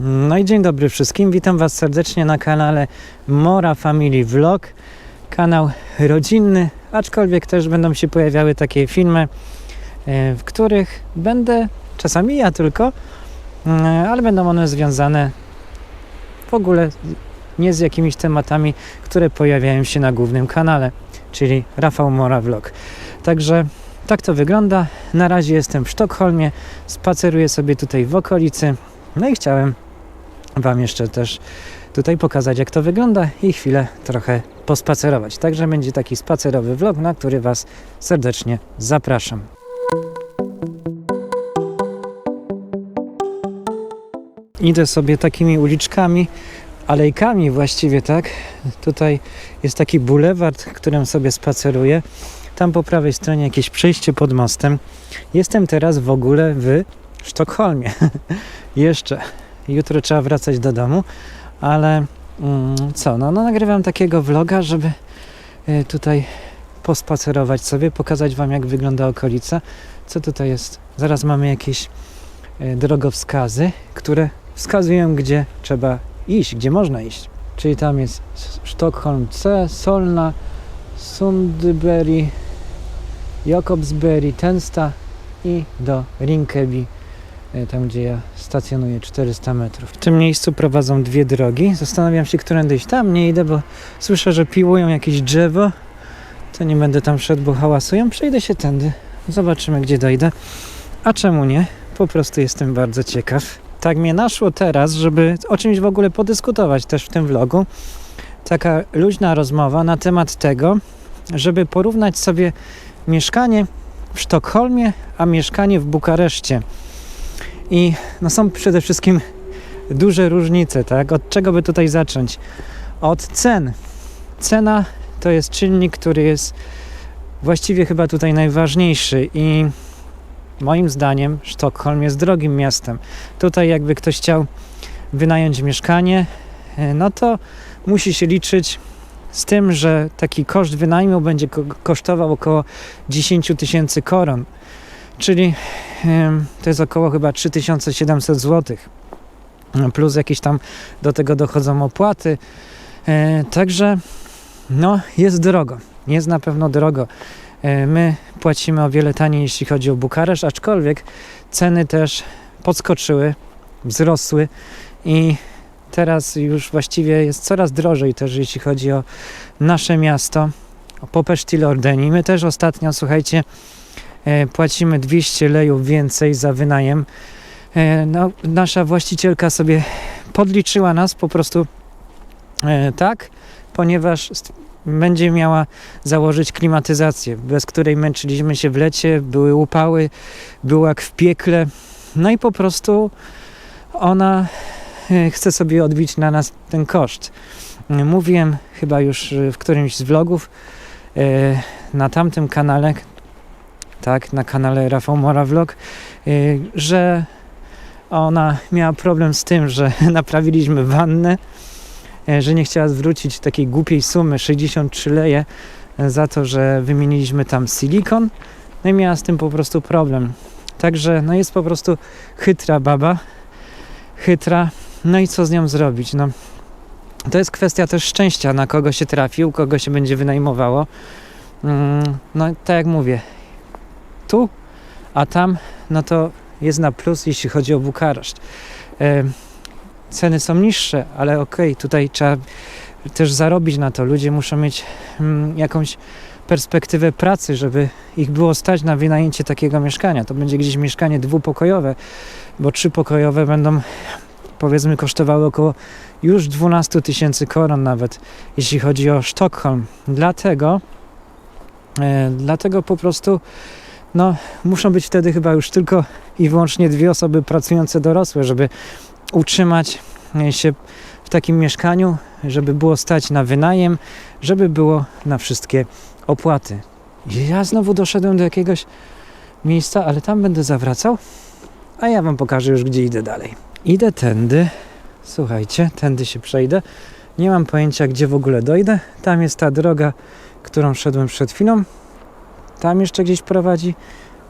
No i dzień dobry wszystkim. Witam Was serdecznie na kanale Mora Family Vlog. Kanał rodzinny, aczkolwiek też będą się pojawiały takie filmy, e, w których będę czasami ja tylko, e, ale będą one związane w ogóle nie z jakimiś tematami, które pojawiają się na głównym kanale, czyli Rafał Mora Vlog. Także tak to wygląda. Na razie jestem w Sztokholmie, spaceruję sobie tutaj w okolicy. No i chciałem Wam jeszcze też tutaj pokazać, jak to wygląda i chwilę trochę pospacerować. Także będzie taki spacerowy vlog, na który Was serdecznie zapraszam. Idę sobie takimi uliczkami, alejkami właściwie, tak? Tutaj jest taki buleward, którym sobie spaceruję. Tam po prawej stronie jakieś przejście pod mostem. Jestem teraz w ogóle w Sztokholmie. Jeszcze jutro trzeba wracać do domu, ale mm, co, no, no nagrywam takiego vloga, żeby y, tutaj pospacerować sobie, pokazać Wam jak wygląda okolica, co tutaj jest. Zaraz mamy jakieś y, drogowskazy, które wskazują, gdzie trzeba iść, gdzie można iść. Czyli tam jest Sztokholm C, Solna, Sundbyberg, Jakobsberg, Tensta i do Rinkeby tam gdzie ja stacjonuję 400 metrów. W tym miejscu prowadzą dwie drogi. Zastanawiam się, którędy iść. Tam nie idę, bo słyszę, że piłują jakieś drzewo. To nie będę tam szedł, bo hałasują. Przejdę się tędy. Zobaczymy, gdzie dojdę. A czemu nie? Po prostu jestem bardzo ciekaw. Tak mnie naszło teraz, żeby o czymś w ogóle podyskutować też w tym vlogu. Taka luźna rozmowa na temat tego, żeby porównać sobie mieszkanie w Sztokholmie, a mieszkanie w Bukareszcie. I no są przede wszystkim duże różnice, tak? Od czego by tutaj zacząć? Od cen. Cena to jest czynnik, który jest właściwie chyba tutaj najważniejszy i moim zdaniem Sztokholm jest drogim miastem. Tutaj jakby ktoś chciał wynająć mieszkanie, e, no to musi się liczyć z tym, że taki koszt wynajmu będzie ko- kosztował około 10 tysięcy koron, czyli to jest około chyba 3700 zł. Plus jakieś tam do tego dochodzą opłaty. E, także no, jest drogo. Jest na pewno drogo. E, my płacimy o wiele taniej, jeśli chodzi o Bukareszt, aczkolwiek ceny też podskoczyły, wzrosły i teraz już właściwie jest coraz drożej też, jeśli chodzi o nasze miasto, o Popesztilordeni. My też ostatnio, słuchajcie, płacimy 200 lejów więcej za wynajem. E, no, nasza właścicielka sobie podliczyła nas po prostu e, tak, ponieważ będzie miała założyć klimatyzację, bez której męczyliśmy się w lecie, były upały, było jak w piekle. No i po prostu ona e, chce sobie odbić na nas ten koszt. E, Mówiłem chyba już e, w którymś z vlogów e, na tamtym kanale, tak, na kanale Rafał Mora Vlog, e, że ona miała problem z tym, że naprawiliśmy wannę, e, że nie chciała zwrócić takiej głupiej sumy 63 leje e, za to, że wymieniliśmy tam silikon. No i miała z tym po prostu problem. Także no jest po prostu chytra baba, chytra. No i co z nią zrobić? No, to jest kwestia też szczęścia, na kogo się trafi, u kogo się będzie wynajmowało. Mm, No tak jak mówię, tu, a tam, no to jest na plus, jeśli chodzi o Bukareszt. E, ceny są niższe, ale okej, tutaj trzeba też zarobić na to. Ludzie muszą mieć mm, jakąś perspektywę pracy, żeby ich było stać na wynajęcie takiego mieszkania. To będzie gdzieś mieszkanie dwupokojowe, bo trzypokojowe będą powiedzmy kosztowały około już 12 tysięcy koron nawet, jeśli chodzi o Sztokholm. Dlatego, e, dlatego po prostu no, muszą być wtedy chyba już tylko i wyłącznie dwie osoby pracujące dorosłe, żeby utrzymać e, się w takim mieszkaniu, żeby było stać na wynajem, żeby było na wszystkie opłaty. I Ja znowu doszedłem do jakiegoś miejsca, ale tam będę zawracał, a ja Wam pokażę już, gdzie idę dalej. Idę tędy, słuchajcie, tędy się przejdę. Nie mam pojęcia, gdzie w ogóle dojdę. Tam jest ta droga, którą szedłem przed chwilą. Tam jeszcze gdzieś prowadzi,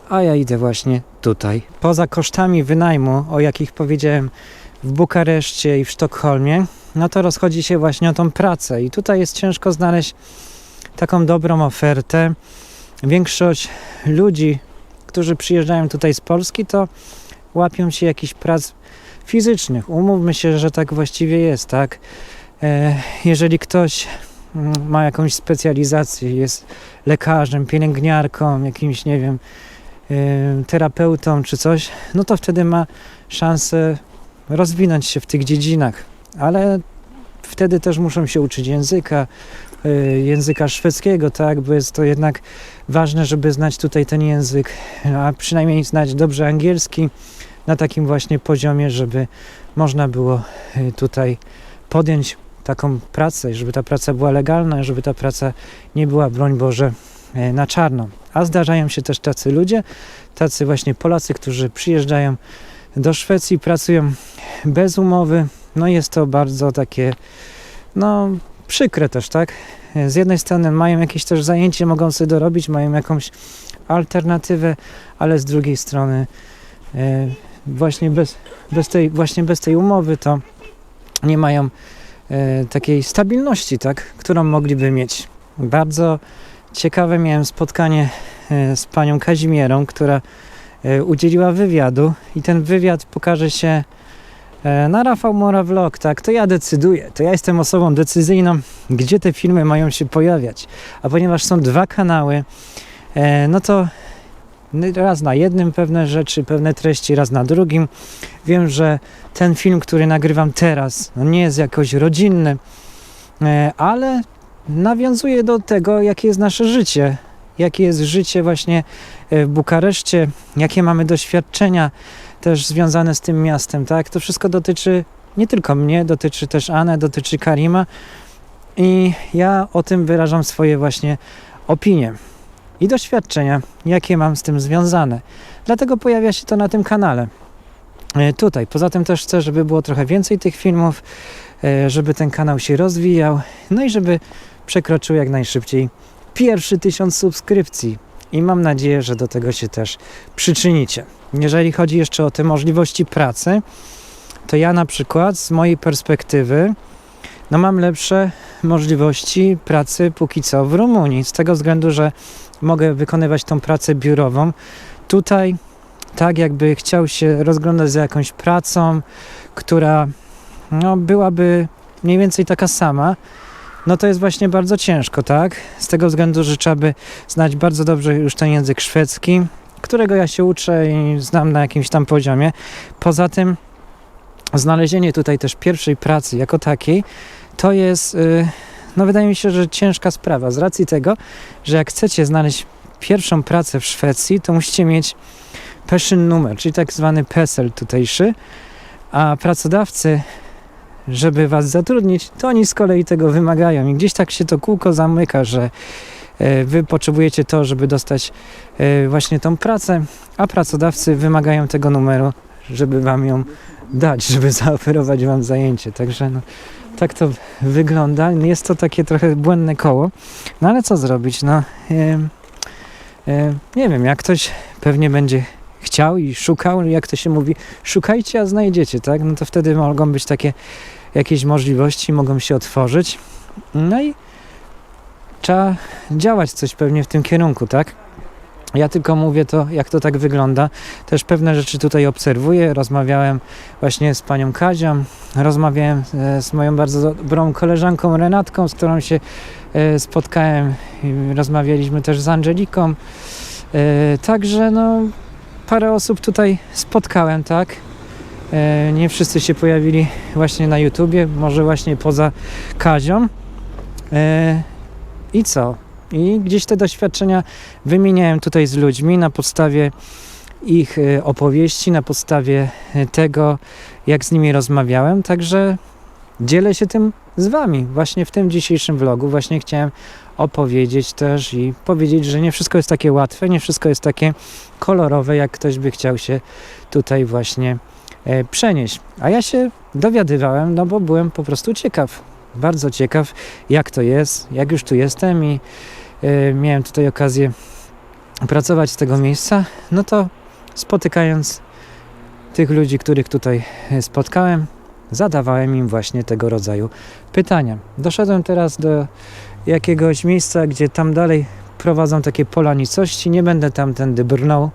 a ja idę właśnie tutaj. Poza kosztami wynajmu, o jakich powiedziałem w Bukareszcie i w Sztokholmie, no to rozchodzi się właśnie o tą pracę. I tutaj jest ciężko znaleźć taką dobrą ofertę. Większość ludzi, którzy przyjeżdżają tutaj z Polski, to łapią się jakichś prac fizycznych. Umówmy się, że tak właściwie jest, tak? E, jeżeli ktoś ma jakąś specjalizację, jest lekarzem, pielęgniarką, jakimś, nie wiem, terapeutą czy coś, no to wtedy ma szansę rozwinąć się w tych dziedzinach, ale wtedy też muszą się uczyć języka, e, języka szwedzkiego, tak, bo jest to jednak ważne, żeby znać tutaj ten język, a przynajmniej znać dobrze angielski na takim właśnie poziomie, żeby można było e, tutaj podjąć taką pracę, żeby ta praca była legalna, żeby ta praca nie była, broń Boże, e, na czarno. A zdarzają się też tacy ludzie, tacy właśnie Polacy, którzy przyjeżdżają do Szwecji, pracują bez umowy. No jest to bardzo takie, no przykre też, tak? Z jednej strony mają jakieś też zajęcie, mogą sobie dorobić, mają jakąś alternatywę, ale z drugiej strony e, właśnie bez, bez tej, właśnie bez tej umowy to nie mają e, takiej stabilności, tak, którą mogliby mieć. Bardzo ciekawe miałem spotkanie e, z panią Kazimierą, która e, udzieliła wywiadu i ten wywiad pokaże się e, na Rafał Mora Vlog, tak, to ja decyduję, to ja jestem osobą decyzyjną, gdzie te filmy mają się pojawiać, a ponieważ są dwa kanały, e, no to raz na jednym pewne rzeczy, pewne treści, raz na drugim. Wiem, że ten film, który nagrywam teraz, no nie jest jakoś rodzinny, e, ale nawiązuje do tego, jakie jest nasze życie. Jakie jest życie właśnie e, w Bukareszcie, jakie mamy doświadczenia też związane z tym miastem, tak? To wszystko dotyczy nie tylko mnie, dotyczy też Anę, dotyczy Karima i ja o tym wyrażam swoje właśnie opinie i doświadczenia, jakie mam z tym związane. Dlatego pojawia się to na tym kanale. E, Tutaj. Poza tym też chcę, żeby było trochę więcej tych filmów, e, żeby ten kanał się rozwijał, no i żeby przekroczył jak najszybciej pierwszy tysiąc subskrypcji. I mam nadzieję, że do tego się też przyczynicie. Jeżeli chodzi jeszcze o te możliwości pracy, to ja na przykład z mojej perspektywy no mam lepsze możliwości pracy póki co w Rumunii, z tego względu, że mogę wykonywać tą pracę biurową. Tutaj tak jakby chciał się rozglądać za jakąś pracą, która no, byłaby mniej więcej taka sama, no to jest właśnie bardzo ciężko, tak? Z tego względu, że trzeba by znać bardzo dobrze już ten język szwedzki, którego ja się uczę i znam na jakimś tam poziomie. Poza tym znalezienie tutaj też pierwszej pracy jako takiej, to jest, yy, no wydaje mi się, że ciężka sprawa. Z racji tego, że jak chcecie znaleźć pierwszą pracę w Szwecji, to musicie mieć PESZYN numer, czyli tak zwany PESEL tutejszy, a pracodawcy, żeby was zatrudnić, to oni z kolei tego wymagają. I gdzieś tak się to kółko zamyka, że e, wy potrzebujecie to, żeby dostać e, właśnie tą pracę, a pracodawcy wymagają tego numeru, żeby wam ją dać, żeby zaoferować wam zajęcie. Także no, tak to wygląda. Jest to takie trochę błędne koło. No ale co zrobić? No, nie wiem, jak ktoś pewnie będzie chciał i szukał, jak to się mówi, szukajcie, a znajdziecie, tak? No to wtedy mogą być takie jakieś możliwości, mogą się otworzyć. No i trzeba działać coś pewnie w tym kierunku, tak? Ja tylko mówię to, jak to tak wygląda. Też pewne rzeczy tutaj obserwuję. Rozmawiałem właśnie z panią Kazią, rozmawiałem e, z moją bardzo dobrą koleżanką Renatką, z którą się e, spotkałem. Rozmawialiśmy też z Angeliką. E, Także no, parę osób tutaj spotkałem, tak? Nie wszyscy się pojawili właśnie na YouTubie, może właśnie poza Kazią. I co? I gdzieś te doświadczenia wymieniałem tutaj z ludźmi na podstawie ich e, opowieści, na podstawie e, tego, jak z nimi rozmawiałem. Także dzielę się tym z Wami. Właśnie w tym dzisiejszym vlogu właśnie chciałem opowiedzieć też i powiedzieć, że nie wszystko jest takie łatwe, nie wszystko jest takie kolorowe, jak ktoś by chciał się tutaj właśnie e, przenieść. A ja się dowiadywałem, no bo byłem po prostu ciekaw. Bardzo ciekaw, jak to jest, jak już tu jestem i miałem tutaj okazję pracować z tego miejsca, no to spotykając tych ludzi, których tutaj e, spotkałem, zadawałem im właśnie tego rodzaju pytania. Doszedłem teraz do jakiegoś miejsca, gdzie tam dalej prowadzą takie pola nicości. Nie będę tamtędy brnął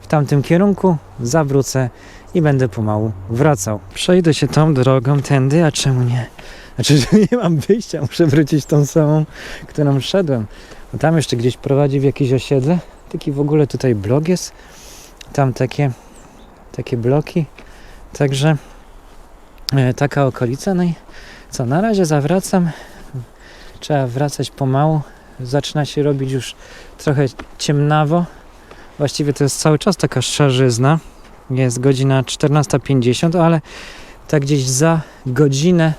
w tamtym kierunku, zawrócę i będę pomału wracał. Przejdę się tą drogą tędy, a czemu nie? Znaczy, że nie mam wyjścia, muszę wrócić tą samą, którą szedłem. Bo tam jeszcze gdzieś prowadzi w jakieś osiedle. Taki w ogóle tutaj blok jest. Tam takie, takie bloki. Także e, taka okolica. No i co, na razie zawracam. Trzeba wracać pomału. Zaczyna się robić już trochę ciemnawo. Właściwie to jest cały czas taka szarzyzna. Jest godzina 14.50, ale tak gdzieś za godzinę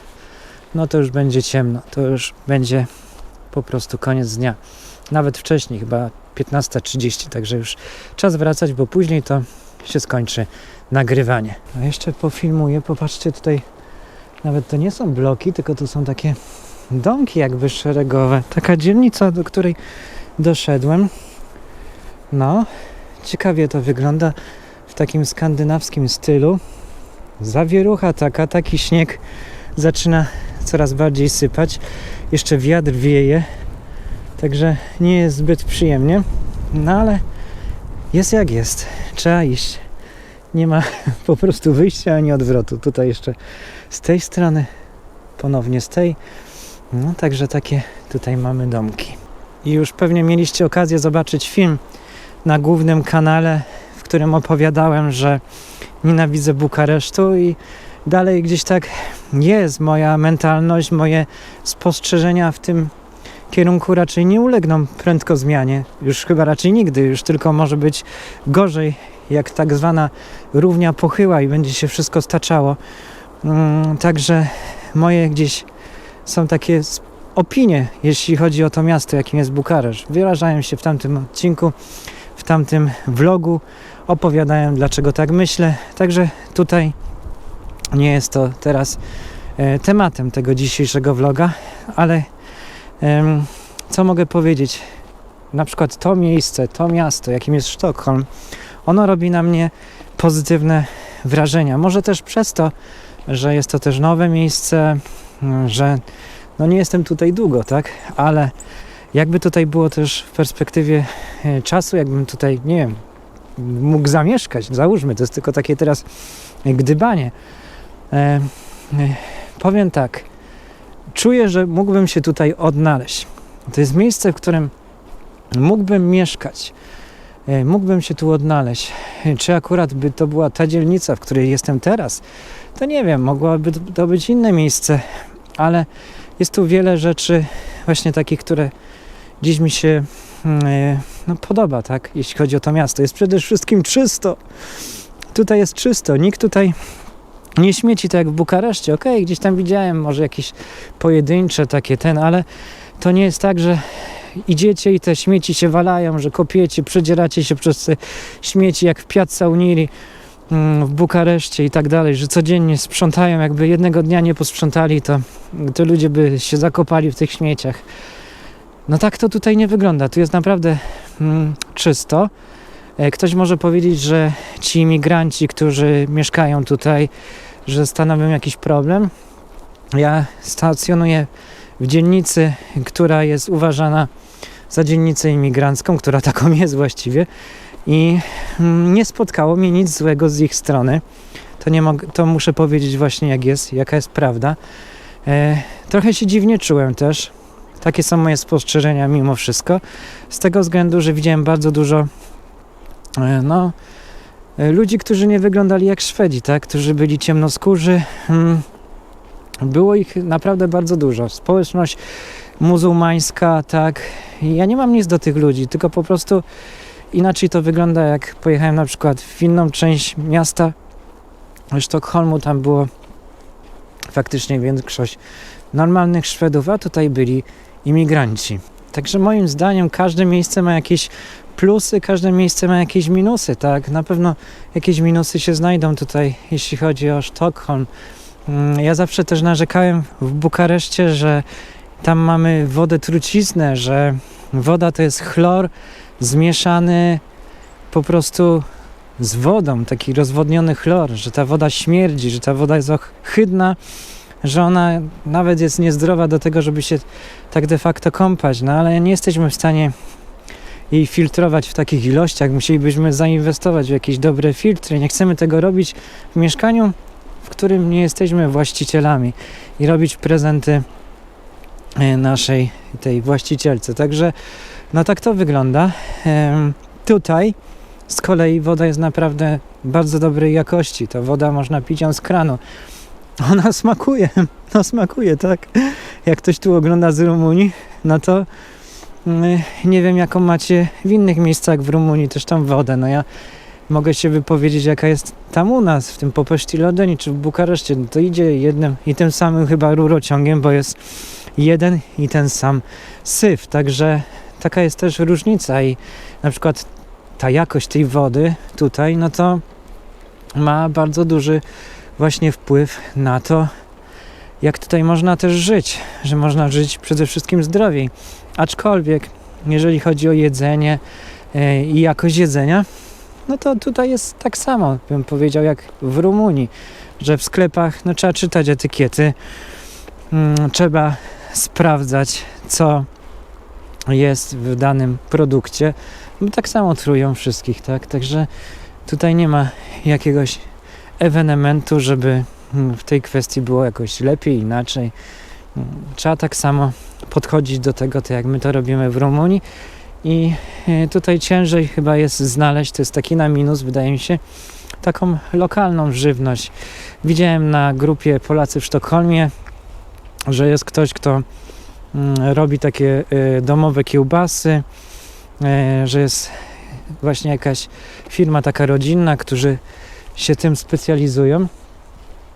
no to już będzie ciemno. To już będzie po prostu koniec dnia. Nawet wcześniej, chyba 15.30, także już czas wracać, bo później to się skończy nagrywanie. A jeszcze pofilmuję, popatrzcie tutaj, nawet to nie są bloki, tylko to są takie domki jakby szeregowe. Taka dzielnica, do której doszedłem. No, ciekawie to wygląda w takim skandynawskim stylu. Zawierucha taka, taki śnieg zaczyna coraz bardziej sypać. Jeszcze wiatr wieje, także nie jest zbyt przyjemnie. No ale jest jak jest. Trzeba iść. Nie ma po prostu wyjścia ani odwrotu. Tutaj jeszcze z tej strony, ponownie z tej. No także takie tutaj mamy domki. I już pewnie mieliście okazję zobaczyć film na głównym kanale, w którym opowiadałem, że nienawidzę Bukaresztu i dalej gdzieś tak jest moja mentalność, moje spostrzeżenia w tym kierunku raczej nie ulegną prędko zmianie. Już chyba raczej nigdy, już tylko może być gorzej, jak tak zwana równia pochyła i będzie się wszystko staczało. Mm, Także moje gdzieś są takie opinie, jeśli chodzi o to miasto, jakim jest Bukaresz. Wyrażają się w tamtym odcinku, w tamtym vlogu, opowiadają dlaczego tak myślę. Także tutaj nie jest to teraz e, tematem tego dzisiejszego vloga, ale co mogę powiedzieć? Na przykład to miejsce, to miasto, jakim jest Sztokholm, ono robi na mnie pozytywne wrażenia. Może też przez to, że jest to też nowe miejsce, mm, że no nie jestem tutaj długo, tak? Ale jakby tutaj było też w perspektywie e, czasu, jakbym tutaj, nie wiem, mógł zamieszkać, załóżmy, to jest tylko takie teraz gdybanie. E, e, powiem tak, czuję, że mógłbym się tutaj odnaleźć. To jest miejsce, w którym mógłbym mieszkać. E, Mógłbym się tu odnaleźć. E, Czy akurat by to była ta dzielnica, w której jestem teraz, to nie wiem, mogłoby to być inne miejsce, ale jest tu wiele rzeczy właśnie takich, które dziś mi się mm, no, podoba, tak, jeśli chodzi o to miasto. Jest przede wszystkim czysto. Tutaj jest czysto. Nikt tutaj nie śmieci tak jak w Bukareszcie. Okej, gdzieś tam widziałem może jakieś pojedyncze takie ten, ale to nie jest tak, że idziecie i te śmieci się walają, że kopiecie, przedzieracie się przez te śmieci jak w Piazza Uniri mm, w Bukareszcie i tak dalej, że codziennie sprzątają, jakby jednego dnia nie posprzątali, to, to ludzie by się zakopali w tych śmieciach. No tak to tutaj nie wygląda. Tu jest naprawdę mm, czysto. E, Ktoś może powiedzieć, że ci imigranci, którzy mieszkają tutaj, że stanowią jakiś problem. Ja stacjonuję w dzielnicy, która jest uważana za dzielnicę imigrancką, która taką jest właściwie i mm, nie spotkało mnie nic złego z ich strony. To, nie mog- to muszę powiedzieć właśnie jak jest, jaka jest prawda. E, trochę się dziwnie czułem też. Takie są moje spostrzeżenia mimo wszystko. Z tego względu, że widziałem bardzo dużo no, e, ludzi, którzy nie wyglądali jak Szwedzi, tak? którzy byli ciemnoskórzy. Mm, Było ich naprawdę bardzo dużo. Społeczność muzułmańska, tak. Ja nie mam nic do tych ludzi, tylko po prostu inaczej to wygląda, jak pojechałem na przykład w inną część miasta Sztokholmu, tam było faktycznie większość normalnych Szwedów, a tutaj byli imigranci. Także moim zdaniem każde miejsce ma jakieś plusy, każde miejsce ma jakieś minusy, tak? Na pewno jakieś minusy się znajdą tutaj, jeśli chodzi o Sztokholm. Mm, Ja zawsze też narzekałem w Bukareszcie, że tam mamy wodę truciznę, że woda to jest chlor zmieszany po prostu z wodą, taki rozwodniony chlor, że ta woda śmierdzi, że ta woda jest ohydna, że ona nawet jest niezdrowa do tego, żeby się tak de facto kąpać, no ale nie jesteśmy w stanie jej filtrować w takich ilościach. Musielibyśmy zainwestować w jakieś dobre filtry. Nie chcemy tego robić w mieszkaniu, w którym nie jesteśmy właścicielami i robić prezenty e, naszej tej właścicielce. Także no tak to wygląda. Tutaj z kolei woda jest naprawdę bardzo dobrej jakości. Ta woda można pić ją z kranu. Ona smakuje, no smakuje, tak. Jak ktoś tu ogląda z Rumunii, no to nie wiem jaką macie w innych miejscach w Rumunii też tam wodę. No ja mogę się wypowiedzieć jaka jest tam u nas, w tym Popești Lodeni czy w Bukareszcie. No to idzie jednym i tym samym chyba rurociągiem, bo jest jeden i ten sam syf. Także taka jest też różnica i na przykład ta jakość tej wody tutaj, no to ma bardzo duży właśnie wpływ na to, jak tutaj można też żyć, że można żyć przede wszystkim zdrowiej. Aczkolwiek, jeżeli chodzi o jedzenie e, i jakość jedzenia, no to tutaj jest tak samo, bym powiedział, jak w Rumunii, że w sklepach no, trzeba czytać etykiety, mm, trzeba sprawdzać, co jest w danym produkcie. No, tak samo trują wszystkich, tak? Także tutaj nie ma jakiegoś ewenementu, żeby w tej kwestii było jakoś lepiej, inaczej. Trzeba tak samo podchodzić do tego, tak jak my to robimy w Rumunii. I e, tutaj ciężej chyba jest znaleźć, to jest taki na minus, wydaje mi się, taką lokalną żywność. Widziałem na grupie Polacy w Sztokholmie, że jest ktoś, kto mm, robi takie e, domowe kiełbasy, e, że jest właśnie jakaś firma taka rodzinna, którzy się tym specjalizują.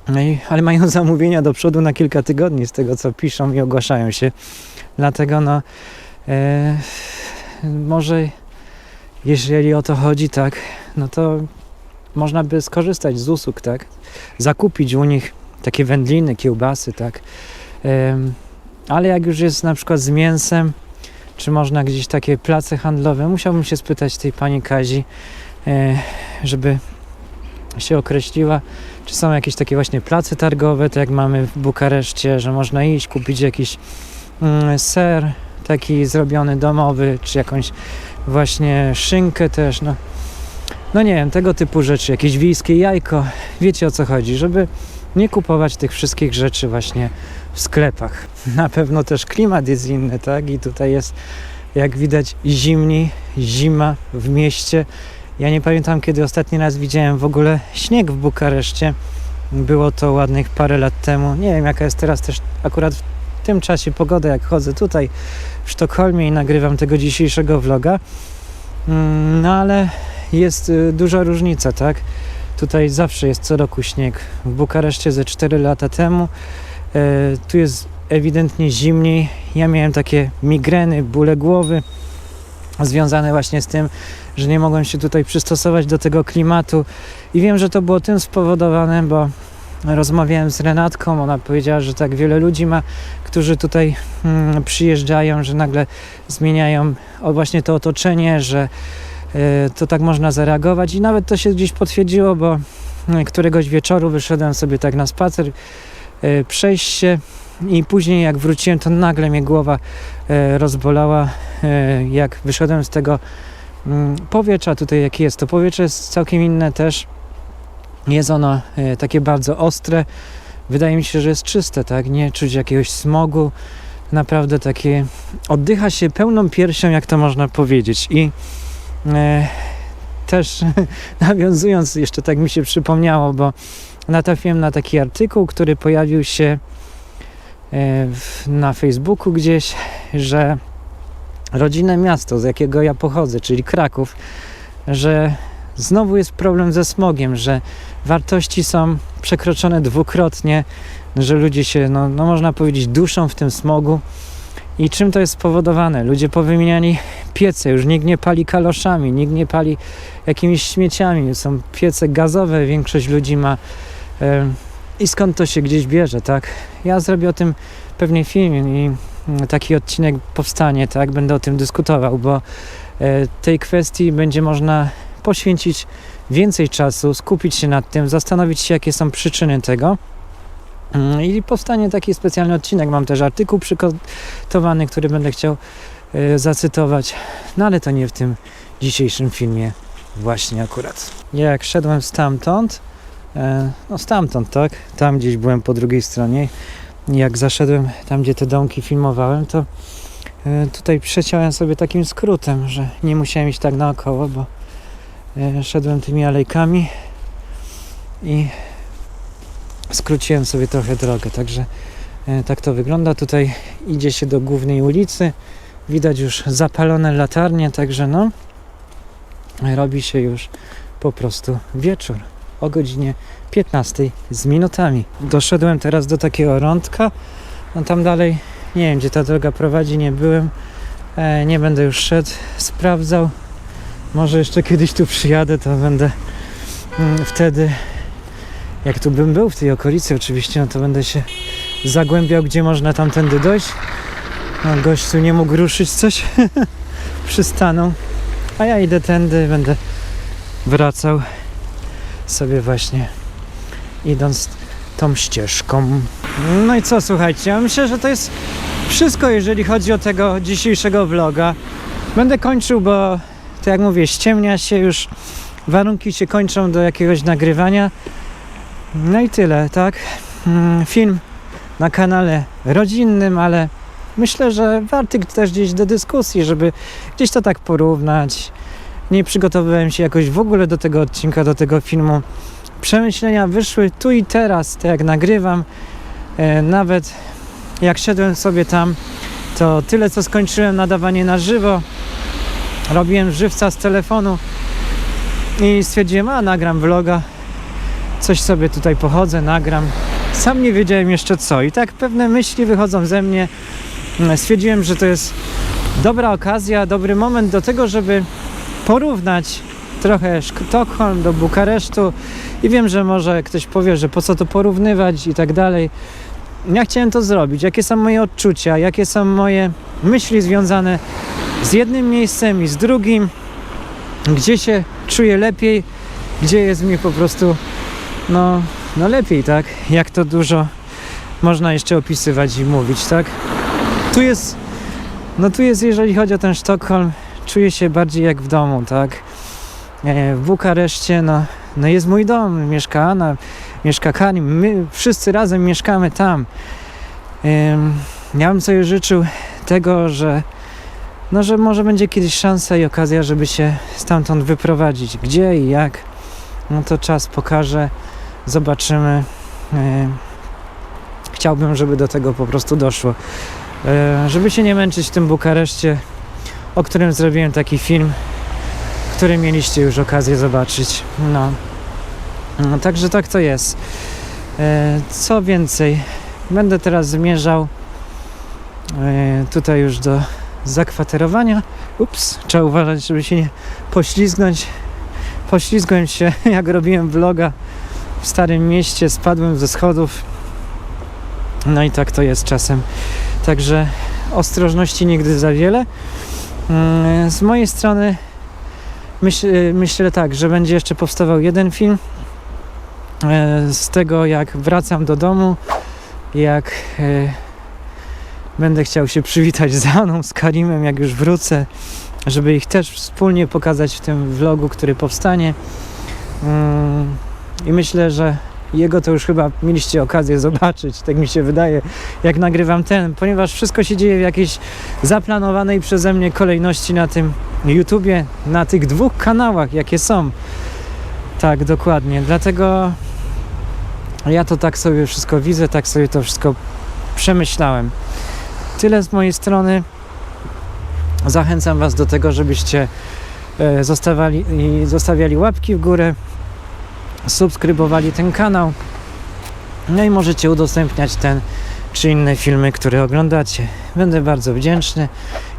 No ale mają zamówienia do przodu na kilka tygodni z tego, co piszą i ogłaszają się. Dlatego no, e, może jeżeli o to chodzi, tak, no to można by skorzystać z usług, tak, zakupić u nich takie wędliny, kiełbasy, tak, Em, ale jak już jest na przykład z mięsem, czy można gdzieś takie place handlowe, musiałbym się spytać tej pani Kazi, e, żeby się określiła, czy są jakieś takie właśnie place targowe, tak jak mamy w Bukareszcie, że można iść, kupić jakiś mm, ser taki zrobiony domowy, czy jakąś właśnie szynkę też, no. No nie wiem, tego typu rzeczy, jakieś wiejskie jajko, wiecie o co chodzi, żeby nie kupować tych wszystkich rzeczy właśnie w sklepach. Na pewno też klimat jest inny, tak? I tutaj jest, jak widać, zimniej, zima w mieście. Ja nie pamiętam, kiedy ostatni raz widziałem w ogóle śnieg w Bukareszcie. Było to ładnych parę lat temu. Nie wiem, jaka jest teraz też akurat w tym czasie pogoda, jak chodzę tutaj w Sztokholmie i nagrywam tego dzisiejszego vloga. Mm, No ale jest y, duża różnica, tak? Tutaj zawsze jest co roku śnieg. W Bukareszcie ze 4 lata temu. E, tu jest ewidentnie zimniej. Ja miałem takie migreny, bóle głowy związane właśnie z tym, że nie mogłem się tutaj przystosować do tego klimatu. I wiem, że to było tym spowodowane, bo rozmawiałem z Renatką. Ona powiedziała, że tak wiele ludzi ma, którzy tutaj mm, przyjeżdżają, że nagle zmieniają właśnie to otoczenie, że e, to tak można zareagować. I nawet to się gdzieś potwierdziło, bo e, któregoś wieczoru wyszedłem sobie tak na spacer, e, przejść się i później jak wróciłem, to nagle mnie głowa e, rozbolała, e, jak wyszedłem z tego mm, powietrza tutaj, jakie jest. To powietrze jest całkiem inne też. Jest ono e, takie bardzo ostre. Wydaje mi się, że jest czyste, tak? Nie czuć jakiegoś smogu. Naprawdę takie oddycha się pełną piersią, jak to można powiedzieć. I e, też nawiązując, jeszcze tak mi się przypomniało, bo natrafiłem na taki artykuł, który pojawił się na Facebooku gdzieś, że rodzinne miasto, z jakiego ja pochodzę, czyli Kraków, że znowu jest problem ze smogiem, że wartości są przekroczone dwukrotnie, że ludzie się, no, no można powiedzieć, duszą w tym smogu. I czym to jest spowodowane? Ludzie powymieniali piece, już nikt nie pali kaloszami, nikt nie pali jakimiś śmieciami, są piece gazowe, większość ludzi ma. em, I skąd to się gdzieś bierze, tak? Ja zrobię o tym pewnie film i taki odcinek powstanie, tak? Będę o tym dyskutował, bo e, tej kwestii będzie można poświęcić więcej czasu, skupić się nad tym, zastanowić się, jakie są przyczyny tego. Mm, I powstanie taki specjalny odcinek. Mam też artykuł przygotowany, który będę chciał e, zacytować, no ale to nie w tym dzisiejszym filmie, właśnie akurat. Jak szedłem stamtąd, no stamtąd, tak, tam gdzieś byłem po drugiej stronie, jak zaszedłem tam, gdzie te domki filmowałem, to e, tutaj przeciąłem sobie takim skrótem, że nie musiałem iść tak naokoło, bo e, szedłem tymi alejkami i skróciłem sobie trochę drogę, także e, tak to wygląda. Tutaj idzie się do głównej ulicy, widać już zapalone latarnie, także no robi się już po prostu wieczór o godzinie 15 z minutami. Doszedłem teraz do takiego rądka, no tam dalej nie wiem gdzie ta droga prowadzi, nie byłem, e, nie będę już szedł, sprawdzał. Może jeszcze kiedyś tu przyjadę, to będę mm, wtedy jak tu bym był w tej okolicy oczywiście, no to będę się zagłębiał, gdzie można tamtędy dojść. No, gość tu nie mógł ruszyć coś, przystanął, a ja idę tędy, będę wracał sobie właśnie idąc tą ścieżką. No i co, słuchajcie, ja myślę, że to jest wszystko, jeżeli chodzi o tego dzisiejszego vloga. Będę kończył, bo tak jak mówię, ściemnia się już, warunki się kończą do jakiegoś nagrywania. No i tyle, tak? Mm, Film na kanale rodzinnym, ale myślę, że warty też gdzieś do dyskusji, żeby gdzieś to tak porównać. Nie przygotowywałem się jakoś w ogóle do tego odcinka, do tego filmu. Przemyślenia wyszły tu i teraz, tak jak nagrywam. E, nawet jak szedłem sobie tam, to tyle co skończyłem nadawanie na żywo. Robiłem żywca z telefonu i stwierdziłem, a nagram vloga coś sobie tutaj pochodzę, nagram. Sam nie wiedziałem jeszcze co i tak pewne myśli wychodzą ze mnie. Mm, Stwierdziłem, że to jest dobra okazja, dobry moment do tego, żeby porównać trochę Sztokholm do Bukaresztu i wiem, że może ktoś powie, że po co to porównywać i tak dalej. Ja chciałem to zrobić. Jakie są moje odczucia, jakie są moje myśli związane z jednym miejscem i z drugim, gdzie się czuję lepiej, gdzie jest mi po prostu no, no lepiej, tak? Jak to dużo można jeszcze opisywać i mówić, tak? Tu jest, no tu jest, jeżeli chodzi o ten Sztokholm, czuję się bardziej jak w domu, tak? E, W Bukareszcie, no, no jest mój dom, mieszka Anna, mieszka Karim, my wszyscy razem mieszkamy tam. Ja bym sobie życzył tego, że no, że może będzie kiedyś szansa i okazja, żeby się stamtąd wyprowadzić. Gdzie i jak, no to czas pokaże zobaczymy. E, Chciałbym, żeby do tego po prostu doszło. E, Żeby się nie męczyć w tym Bukareszcie, o którym zrobiłem taki film, który mieliście już okazję zobaczyć. No. no także tak to jest. E, Co więcej, będę teraz zmierzał e, tutaj już do zakwaterowania. Ups, trzeba uważać, żeby się nie poślizgnąć. Poślizgłem się, jak robiłem vloga w Starym Mieście, spadłem ze schodów. No i tak to jest czasem. Także ostrożności nigdy za wiele. Mm, Z mojej strony myśl, myślę tak, że będzie jeszcze powstawał jeden film e, z tego jak wracam do domu, jak e, będę chciał się przywitać z Aną, z Karimem, jak już wrócę, żeby ich też wspólnie pokazać w tym vlogu, który powstanie. Mm, I myślę, że jego to już chyba mieliście okazję zobaczyć, tak mi się wydaje, jak nagrywam ten, ponieważ wszystko się dzieje w jakiejś zaplanowanej przeze mnie kolejności na tym YouTubie, na tych dwóch kanałach, jakie są. Tak, dokładnie. Dlatego ja to tak sobie wszystko widzę, tak sobie to wszystko przemyślałem. Tyle z mojej strony. Zachęcam Was do tego, żebyście e, zostawiali, zostawiali łapki w górę, subskrybowali ten kanał. No i możecie udostępniać ten czy inne filmy, które oglądacie. Będę bardzo wdzięczny.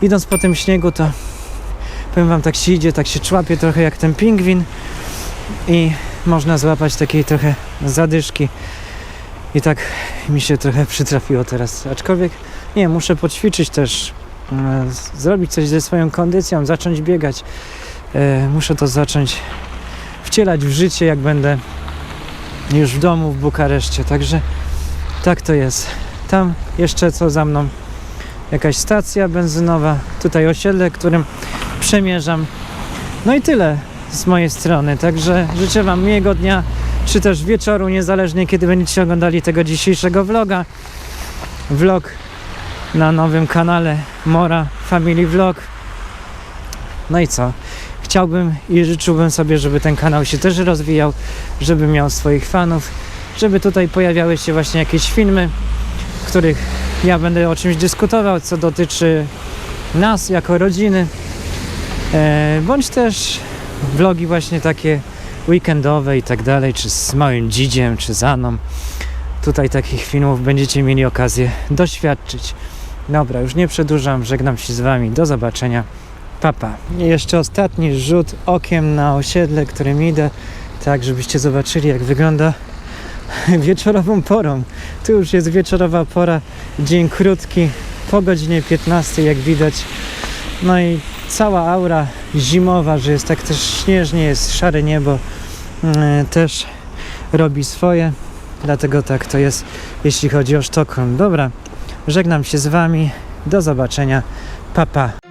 Idąc po tym śniegu, to powiem Wam, tak się idzie, tak się człapie trochę jak ten pingwin i można złapać takiej trochę zadyszki. I tak mi się trochę przytrafiło teraz. Aczkolwiek nie, muszę poćwiczyć też, e, zrobić coś ze swoją kondycją, zacząć biegać. E, muszę to zacząć wcielać w życie, jak będę już w domu w Bukareszcie. Także tak to jest. Tam jeszcze co za mną jakaś stacja benzynowa, tutaj osiedle, którym przemierzam. No i tyle z mojej strony. Także życzę Wam miłego dnia, czy też wieczoru, niezależnie kiedy będziecie oglądali tego dzisiejszego vloga. Vlog na nowym kanale Mora Family Vlog. No i co? Chciałbym i życzyłbym sobie, żeby ten kanał się też rozwijał, żeby miał swoich fanów, żeby tutaj pojawiały się właśnie jakieś filmy, w których ja będę o czymś dyskutował, co dotyczy nas jako rodziny, e, bądź też vlogi właśnie takie weekendowe i tak dalej, czy z małym dzidziem, czy zaną. Tutaj takich filmów będziecie mieli okazję doświadczyć. Dobra, już nie przedłużam, żegnam się z Wami, do zobaczenia, papa. Jeszcze ostatni rzut okiem na osiedle, którym idę, tak żebyście zobaczyli jak wygląda wieczorową porą. Tu już jest wieczorowa pora, dzień krótki, po godzinie 15 jak widać. No i cała aura zimowa, że jest tak też śnieżnie, jest szare niebo, mm, też robi swoje. Dlatego tak to jest, jeśli chodzi o Sztokholm. Dobra, żegnam się z Wami. Do zobaczenia. Pa, pa.